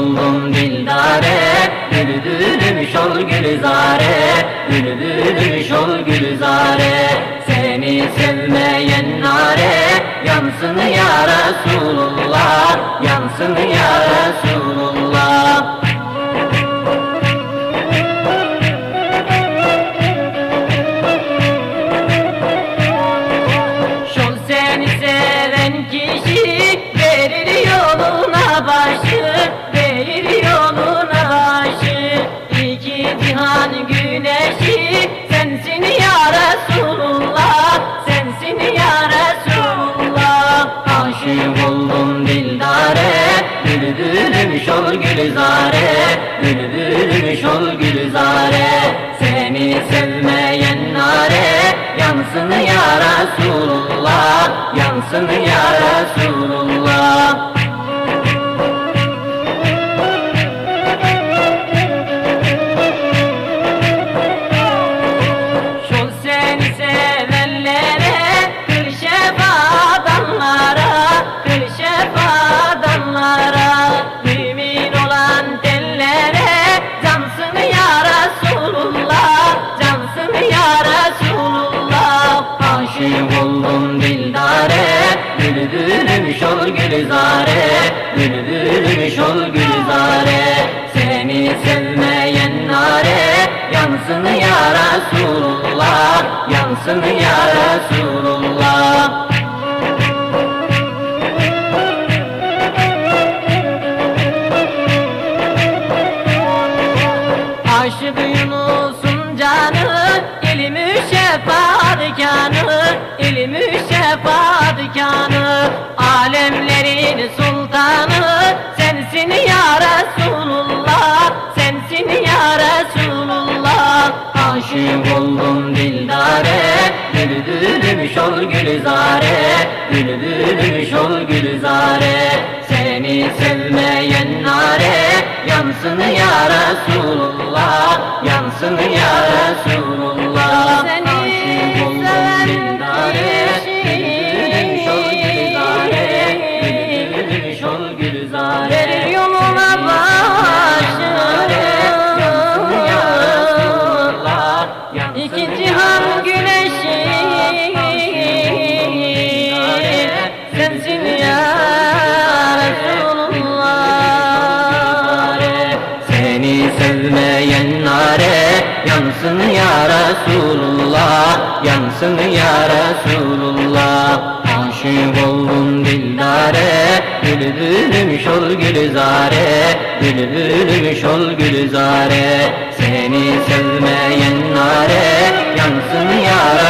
oldum dildare Bülbülüm şol gülzare Bülbülüm şol gülzare. Seni sevmeyen nare Yansın ya Resulullah Yansın ya Resulullah. Sensin ya Resulullah sensin ya Resulullah. Aşık oldum dildare gülizare bülbülmüş ol gülizare Seni sevmeyen nare Yansın ya Resulullah Yansın ya Resulullah Aşık oldum dildare Bülbülmüş ol gülizare Bülbülmüş ol gülizare Seni sevmeyen nare Yansın ya Resulullah Yansın ya Resulullah. Aşık Yunus'un canı ilmi şefaatkanı ilmi şefaatkanı alemlerin sultanı. Sensin ya Resulullah sensin ya Resulullah. Aşık oldum dildare bülbülmüş ol gülizare bülbülmüş ol gülizare seni sevmeyen nare Yansın ya Resulullah Yansın ya Seni sevmeyen nare Yansın ya Resulullah Yansın ya Resulullah. Aşık oldum dildare Bülbülmüş ol gülizare Bülbülmüş ol gülizare Seni sevmeyen nare Yansın ya Resulullah